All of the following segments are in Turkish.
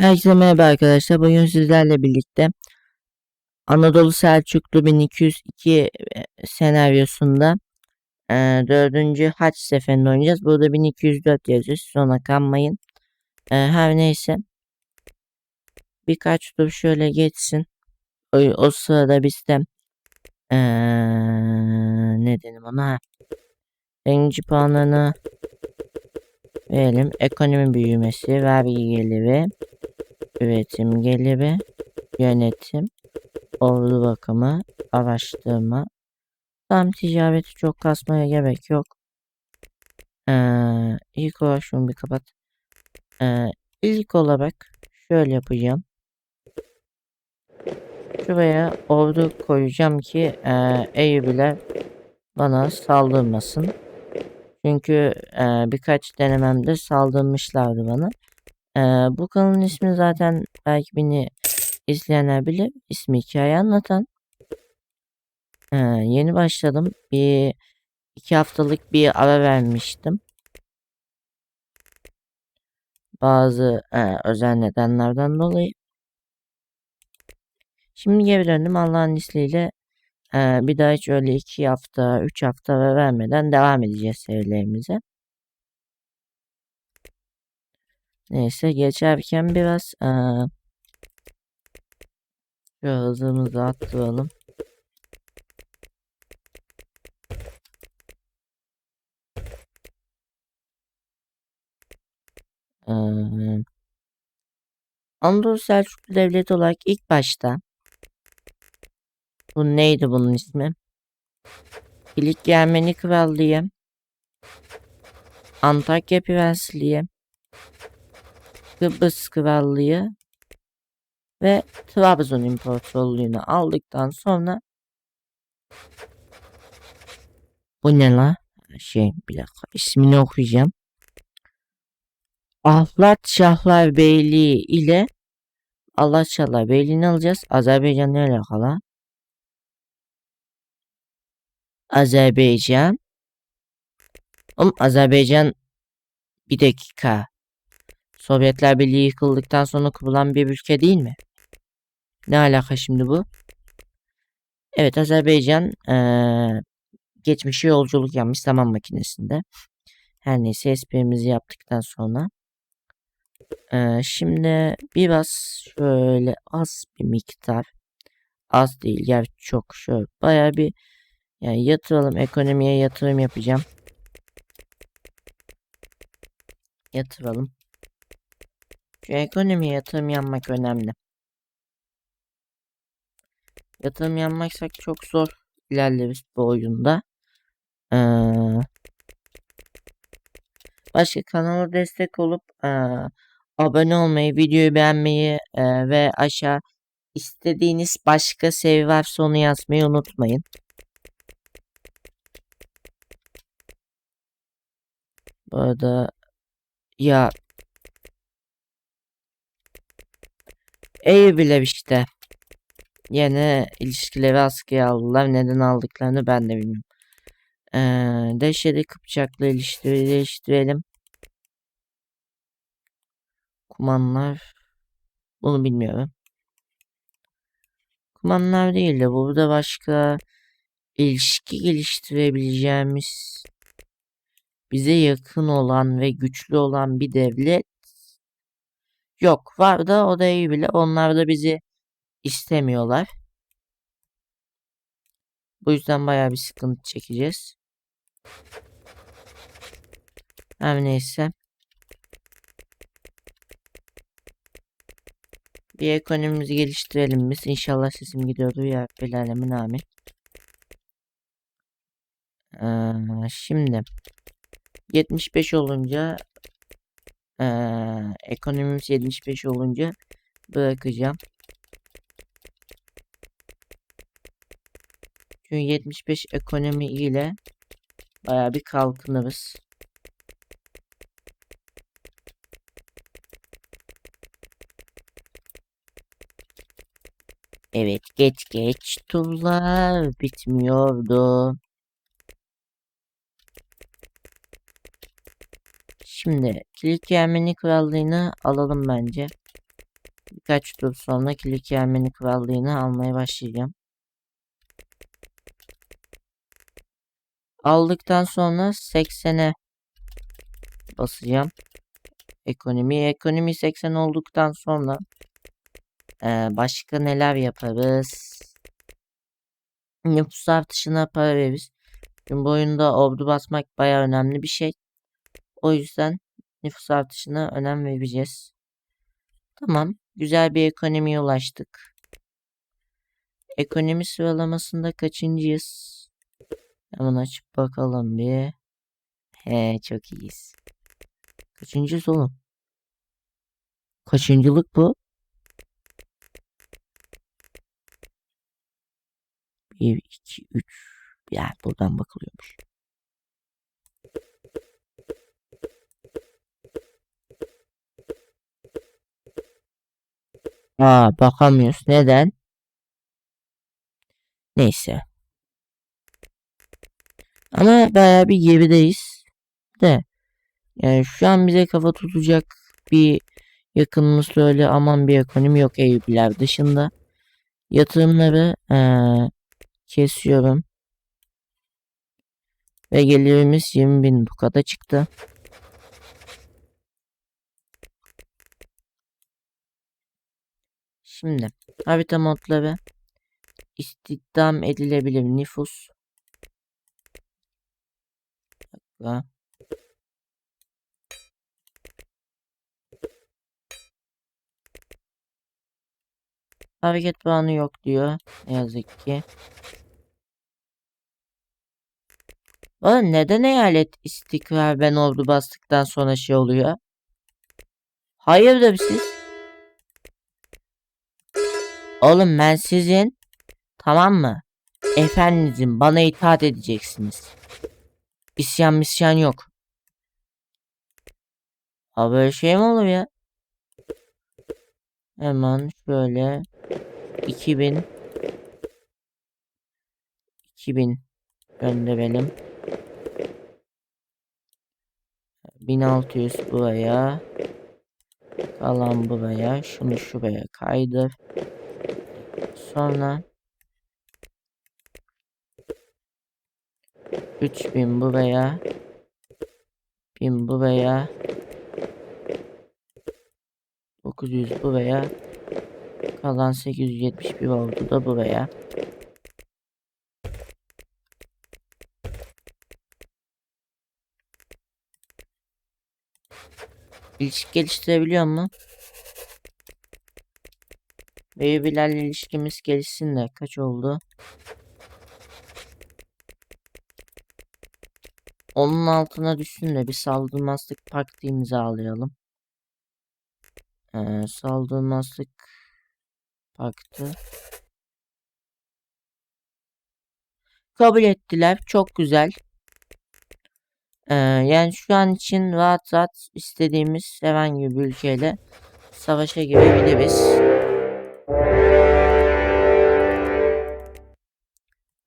Herkese merhaba arkadaşlar. Bugün sizlerle birlikte Anadolu Selçuklu 1202 e, senaryosunda e, 4. Haç seferinde oynayacağız. Burada 1204 yazıyor. Siz ona kanmayın. E, her neyse. Birkaç tur şöyle geçsin. O, o sırada biz de e, ne dedim ona? Birinci puanını verelim. Ekonomi büyümesi, vergi geliri, üretim geliri, yönetim, ordu bakımı, araştırma. Tam ticareti çok kasmaya gerek yok. Ee, ilk olarak şunu bir kapat. Ee, ilk olarak şöyle yapacağım. Şuraya ordu koyacağım ki e, Eyüp'ler bana saldırmasın. Çünkü e, birkaç denememde saldırmışlardı bana. E, bu kanalın ismi zaten belki beni izleyenler bilir. İsmi hikaye anlatan. E, yeni başladım. Bir iki haftalık bir ara vermiştim. Bazı e, özel nedenlerden dolayı. Şimdi geri döndüm Allah'ın izniyle. E, bir daha hiç öyle iki hafta, üç hafta vermeden devam edeceğiz serilerimize. Neyse geçerken biraz e, şu hızımızı arttıralım. Ee, Anadolu Selçuklu Devleti olarak ilk başta bu neydi bunun ismi? Kilikya Ermeni Krallığı Antakya Prensliği Kıbrıs Krallığı ve Trabzon İmparatorluğu'nu aldıktan sonra bu ne la? Şey bir dakika ismini okuyacağım. Ahlat Şahlar Beyliği ile Allah Beyliği'ni alacağız. Azerbaycan ne alakalı? Azerbaycan. Oğlum Azerbaycan bir dakika. Sovyetler Birliği yıkıldıktan sonra kurulan bir ülke değil mi? Ne alaka şimdi bu? Evet Azerbaycan ee, geçmişe yolculuk yapmış zaman makinesinde. Her neyse esprimizi yaptıktan sonra. Ee, şimdi biraz şöyle az bir miktar. Az değil gerçi çok şöyle baya bir yani yatıralım ekonomiye yatırım yapacağım. Yatıralım. Şu ekonomiye yatırım yapmak önemli. Yatırım yapmaksak çok zor ilerleriz bu oyunda. Ee, başka kanala destek olup ee, abone olmayı, videoyu beğenmeyi ee, ve aşağı istediğiniz başka seviye varsa onu yazmayı unutmayın. Bu arada ya Eyüp'ler işte. Yine ilişkileri askıya aldılar. Neden aldıklarını ben de bilmiyorum. Ee, Dehşetli Kıpçak'la ilişkileri değiştirelim. Kumanlar. Bunu bilmiyorum. Kumanlar değil de burada başka ilişki geliştirebileceğimiz bize yakın olan ve güçlü olan bir devlet yok. Var da o da iyi bile. Onlar da bizi istemiyorlar. Bu yüzden baya bir sıkıntı çekeceğiz. Her neyse. Bir ekonomimizi geliştirelim biz. İnşallah sesim gidiyordu ya Belalemin amin. Ee, şimdi 75 olunca ee, ekonomimiz 75 olunca bırakacağım. Çünkü 75 ekonomi ile baya bir kalkınırız. Evet geç geç turlar bitmiyordu. Şimdi Kilikya Ermeni Krallığı'nı alalım bence. Birkaç tur sonra Kilik Ermeni Krallığı'nı almaya başlayacağım. Aldıktan sonra 80'e basacağım. Ekonomi. Ekonomi 80 olduktan sonra eee, başka neler yaparız? Nüfus artışına para veririz. Çünkü bu oyunda ordu basmak baya önemli bir şey. O yüzden nüfus artışına önem vereceğiz. Tamam. Güzel bir ekonomiye ulaştık. Ekonomi sıralamasında kaçıncıyız? Hemen açıp bakalım bir. He çok iyiyiz. Kaçıncıyız oğlum? Kaçıncılık bu? 1, 2, 3. Ya buradan bakılıyormuş. Aa bakamıyoruz. Neden? Neyse. Ama bayağı bir gerideyiz. De. Yani şu an bize kafa tutacak bir yakınımız öyle aman bir ekonomi yok Eyüpler dışında. Yatırımları eee, kesiyorum. Ve gelirimiz 20 bin dukata çıktı. Şimdi harita modları istihdam edilebilir nüfus. Dakika. Hareket puanı yok diyor. Ne yazık ki. Oğlum neden eyalet istikrar ben ordu bastıktan sonra şey oluyor? Hayırdır siz? Oğlum ben sizin tamam mı? Efendinizin bana itaat edeceksiniz. İsyan misyan yok. Ha böyle şey mi olur ya? Hemen şöyle 2000 2000 gönderelim. 1600 buraya. Kalan buraya. Şunu şuraya kaydır. Sonra 3000 buraya. 1000 buraya. 900 buraya. Kalan 871 oldu da buraya. İlişki geliştirebiliyor mu? Baby'lerle ilişkimiz gelişsin de kaç oldu? Onun altına düşsün de bir saldırmazlık paktı imzalayalım. Ee, saldırmazlık paktı. Kabul ettiler. Çok güzel. Ee, yani şu an için rahat rahat istediğimiz herhangi bir ülkeyle savaşa girebiliriz.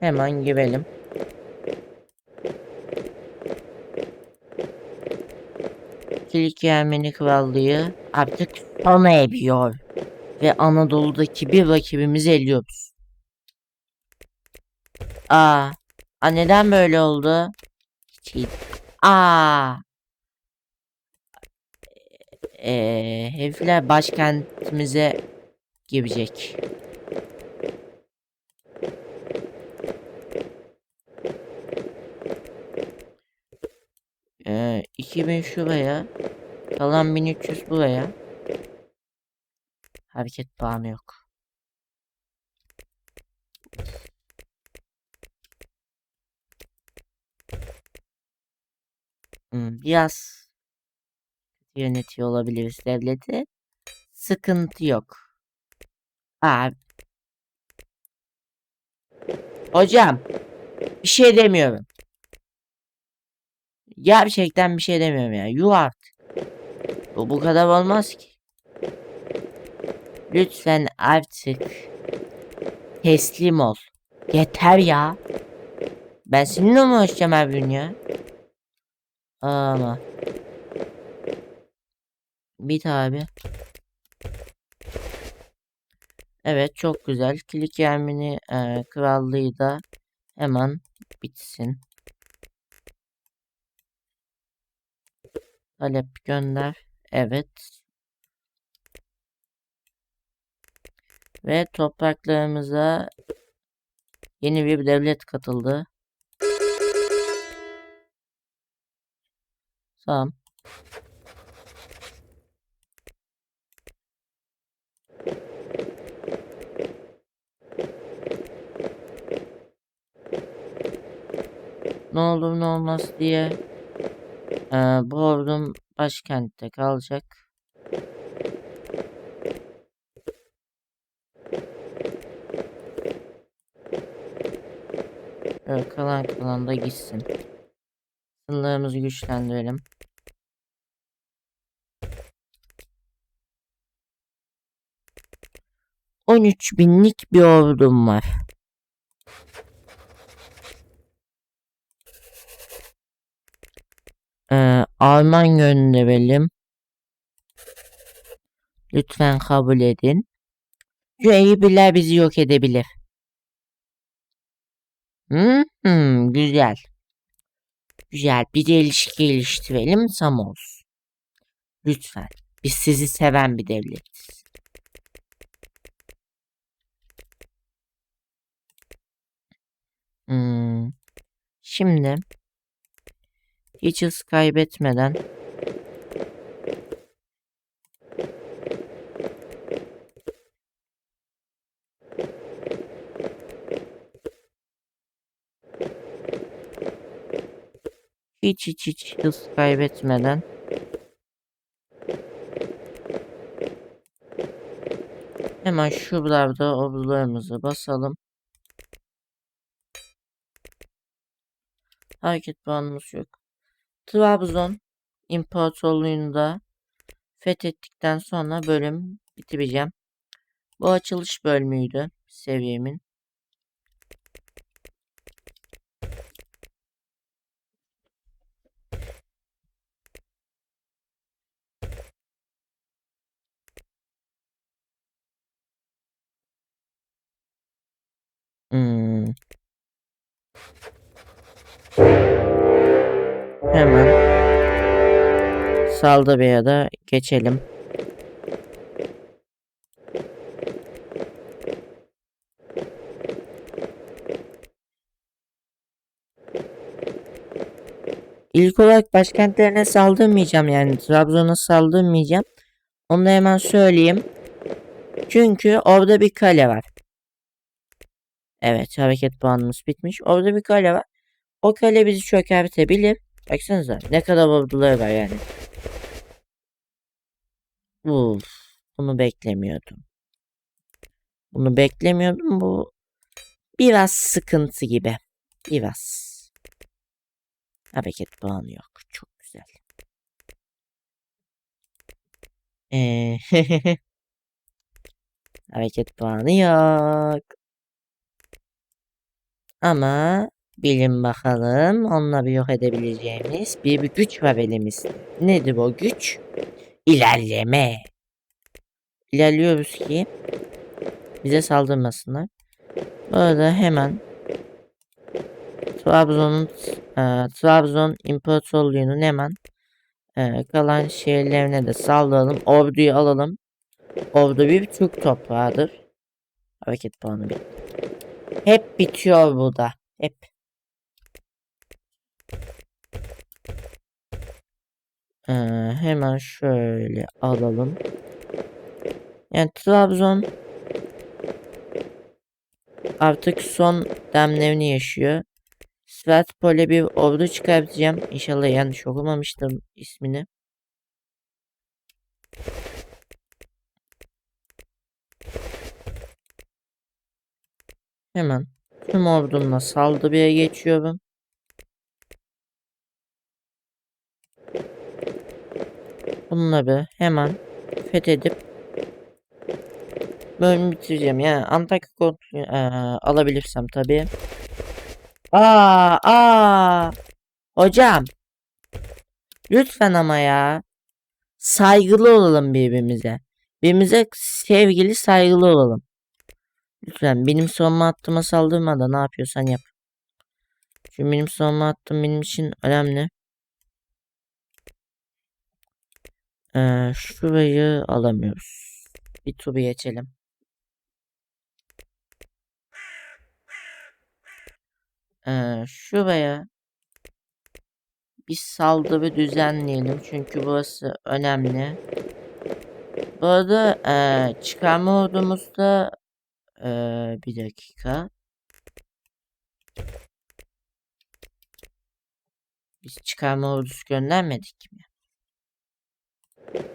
Hemen girelim. Kilik Ermeni Krallığı artık sona eriyor. Ve Anadolu'daki bir rakibimizi eliyoruz. Aa, aa neden böyle oldu? Hiç. Aa. Eee herifler başkentimize girecek. Ee, 2000 şuraya. Kalan 1300 buraya. Hareket puanı yok. Hmm, biraz yönetiyor olabiliriz devleti. Sıkıntı yok. Aa. Hocam bir şey demiyorum. Gerçekten bir şey demiyorum ya. Yuh artık. Bu bu kadar olmaz ki. Lütfen artık teslim ol. Yeter ya. Ben seninle mi uğraşacağım her gün ya? Ama. Bit abi. Evet çok güzel. Kilik Ermeni e, krallığı da hemen bitsin. Talep gönder. Evet. Ve topraklarımıza yeni bir devlet katıldı. Tamam. Ne olur ne olmaz diye e, bu ordum başkentte kalacak. Böyle kalan kalan da gitsin. Sınırlarımızı güçlendirelim. On üç binlik bir ordum var. Ee, Alman gönderelim. Lütfen kabul edin. Şu Eyüp'ler bizi yok edebilir. Hmm, hmm, güzel. Güzel. Bir de ilişki geliştirelim tam olsun. Lütfen. Biz sizi seven bir devletiz. Hmm. Şimdi hiç hız kaybetmeden hiç hiç hiç hız kaybetmeden hemen şuralarda ordularımızı basalım. Hareket puanımız yok. Trabzon İmparatorluğu'nu da fethettikten sonra bölüm bitireceğim. Bu açılış bölümüydü seviyemin. Hemen Saldırıya da geçelim. İlk olarak başkentlerine saldırmayacağım yani Trabzon'a saldırmayacağım. Onu da hemen söyleyeyim. Çünkü orada bir kale var. Evet hareket puanımız bitmiş. Orada bir kale var. O kale bizi çökertebilir. Baksanıza ne kadar orduları var yani. Uf, bunu beklemiyordum. Bunu beklemiyordum. Bu biraz sıkıntı gibi. Biraz. Hareket puanı yok. Çok güzel. Ee, hareket puanı yok. Ama bilin bakalım bir yok edebileceğimiz bir, bir güç var elimizde. Nedir o güç? İlerleme. İlerliyoruz ki bize saldırmasınlar. Bu arada hemen Trabzon'un e, Trabzon İmparatorluğu'nun hemen e, kalan şehirlerine de saldıralım. Orduyu alalım. Ordu bir Türk toprağıdır. Hareket puanı bitti. Hep bitiyor burada. Hep. Ee, hemen şöyle alalım. Yani Trabzon artık son demlerini yaşıyor. Svatpol'e bir ordu çıkartacağım. İnşallah yanlış okumamıştım ismini. Hemen tüm ordumla saldırıya geçiyorum. Bunları hemen fethedip bölümü bitireceğim. Yani Antakya kontrolü e, alabilirsem tabii. Aa, aa. Hocam. Lütfen ama ya. Saygılı olalım birbirimize. Birbirimize sevgili saygılı olalım. Lütfen benim savunma hattıma saldırma da ne yapıyorsan yap. Çünkü benim savunma hattım benim için önemli. Ee, şurayı alamıyoruz. Bir turu geçelim. Ee, şuraya bir saldırı düzenleyelim. Çünkü burası önemli. Bu arada ee, çıkarma ordumuzda ee, bir dakika. Biz çıkarma ordusu göndermedik mi?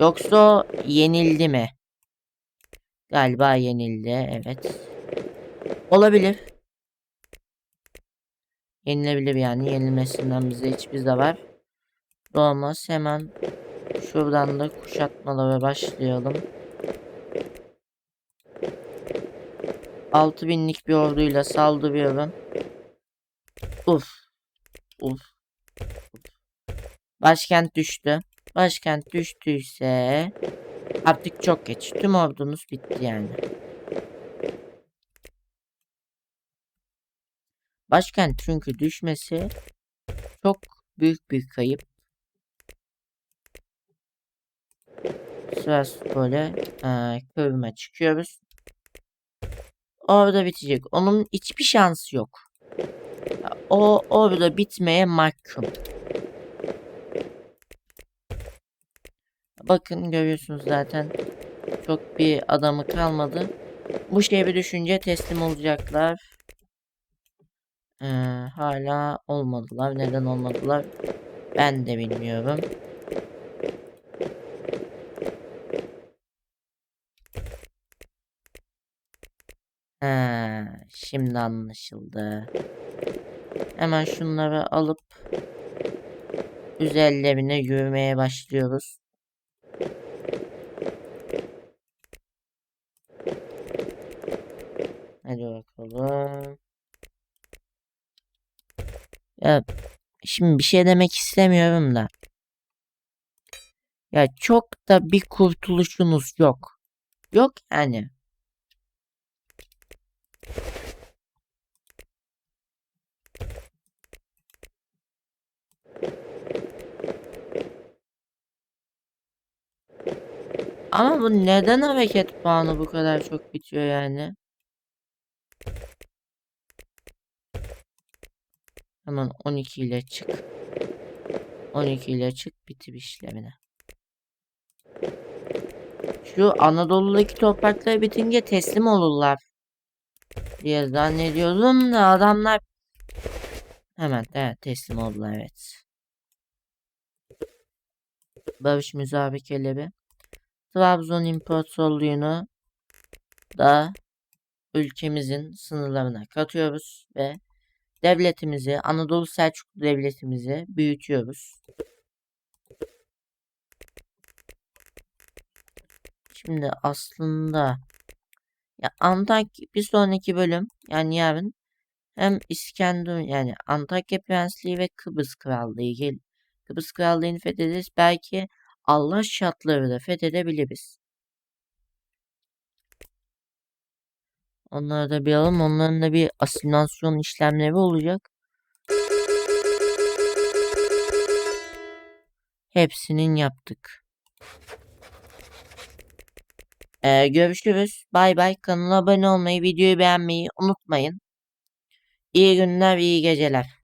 Yoksa yenildi mi? Galiba yenildi. Evet. Olabilir. Yenilebilir yani. Yenilmesinden bize hiçbir zarar doğmaz. Hemen şuradan da kuşatmalara başlayalım. 6000'lik bir orduyla saldırıyorum. Uf. Uf. Başkent düştü. Başkent düştüyse artık çok geç. Tüm ordunuz bitti yani. Başkent çünkü düşmesi çok büyük bir kayıp. Sırası böyle e, çıkıyoruz. Orada bitecek. Onun hiçbir şansı yok. O orada bitmeye mahkum. Bakın görüyorsunuz zaten çok bir adamı kalmadı. Bu şehri düşünce teslim olacaklar. Ee, hala olmadılar. Neden olmadılar? Ben de bilmiyorum. Ha, şimdi anlaşıldı. Hemen şunları alıp üzerlerine yürümeye başlıyoruz. Hadi bakalım. Ya şimdi bir şey demek istemiyorum da. Ya çok da bir kurtuluşunuz yok. Yok yani. Ama bu neden hareket puanı bu kadar çok bitiyor yani? Hemen 12 ile çık. 12 ile çık bitir işlemine. Şu Anadolu'daki toprakları bitince teslim olurlar. Diye zannediyordum da adamlar hemen evet, teslim oldular evet. Barış müzakereleri. Trabzon İmparatorluğu'nu da ülkemizin sınırlarına katıyoruz ve devletimizi, Anadolu Selçuklu devletimizi büyütüyoruz. Şimdi aslında ya Antakya bir sonraki bölüm yani yarın hem İskenderun yani Antakya Prensliği ve Kıbrıs Krallığı Kıbrıs Krallığı'nı fethederiz. Belki Allah şartları da fethedebiliriz. Onları da bir alalım. Onların da bir asimilasyon işlemleri olacak. Hepsinin yaptık. Ee, görüşürüz. Bay bay. Kanala abone olmayı, videoyu beğenmeyi unutmayın. İyi günler, iyi geceler.